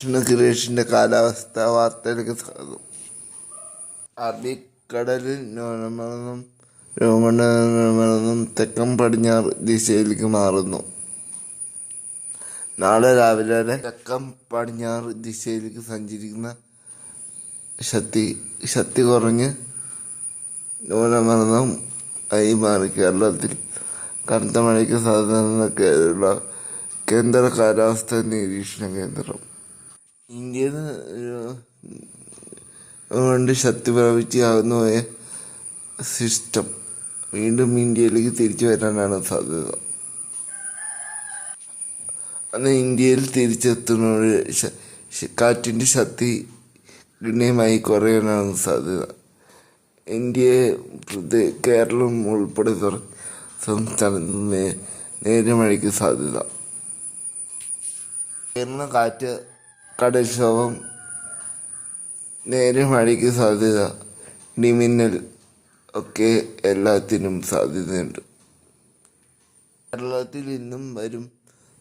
കൃഷ്ണ സുരേഷിന്റെ കാലാവസ്ഥ വാർത്തയിലേക്ക് സ്വാഗതം. അറബിക്കടലിൽ ന്യൂനമർദ്ദം രൂപമർദ്ദം തെക്കൻ പടിഞ്ഞാറ് ദിശയിലേക്ക് മാറുന്നു. നാളെ രാവിലെ വരെ തെക്കൻ പടിഞ്ഞാറ് ദിശയിലേക്ക് സഞ്ചരിക്കുന്ന ശക്തി ശക്തി കുറഞ്ഞ് ന്യൂനമർദ്ദം ആയി മാറി. കേരളത്തിൽ കനത്ത മഴയ്ക്ക് സാധ്യത കേന്ദ്ര കാലാവസ്ഥ നിരീക്ഷണ കേന്ദ്രം. ഇന്ത്യയിൽ കൊണ്ട് ശക്തി പ്രാപിച്ചാകുന്ന പോയ സിസ്റ്റം വീണ്ടും ഇന്ത്യയിലേക്ക് തിരിച്ചു വരാനാണ് സാധ്യത. അന്ന് ഇന്ത്യയിൽ തിരിച്ചെത്തുന്ന ശ- ശ- കാറ്റിന്റെ ശക്തി ഗണ്യമായി കുറയാനാണ് സാധ്യത. ഇന്ത്യയെ കേരളം ഉൾപ്പെടെ സംസ്ഥാനത്ത് നേരെ മഴയ്ക്ക് സാധ്യത. കേരള കാറ്റ് കടൽക്ഷോഭം നേരെ മഴയ്ക്ക് സാധ്യത ഇടിമിന്നൽ ഒക്കെ എല്ലാത്തിനും സാധ്യതയുണ്ട്. കേരളത്തിൽ ഇന്നും വരും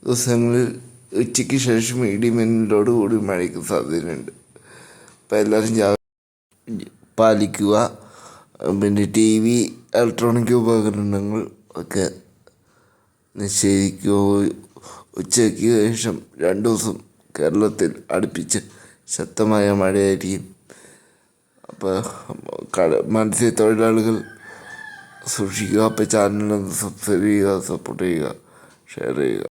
ദിവസങ്ങളിൽ ഉച്ചയ്ക്ക് ശേഷം ഇടിമിന്നലോട് കൂടി മഴയ്ക്ക് സാധ്യതയുണ്ട്. അപ്പം എല്ലാവരും ജാ- പാലിക്കുക. പിന്നെ ടി വി ഇലക്ട്രോണിക് ഉപകരണങ്ങൾ ഒക്കെ നിഷേധിക്കുക. ഉച്ചയ്ക്ക് ശേഷം രണ്ട് ദിവസം കേരളത്തിൽ അടുപ്പിച്ച് ശക്തമായ മഴയായിരിക്കും. അപ്പോൾ കട മത്സ്യത്തൊഴിലാളികൾ സൂക്ഷിക്കുക അപ്പോൾ ചാനലൊന്ന് സബ്സ്ക്രൈബ് ചെയ്യുക സപ്പോർട്ട് ചെയ്യുക ഷെയർ ചെയ്യുക.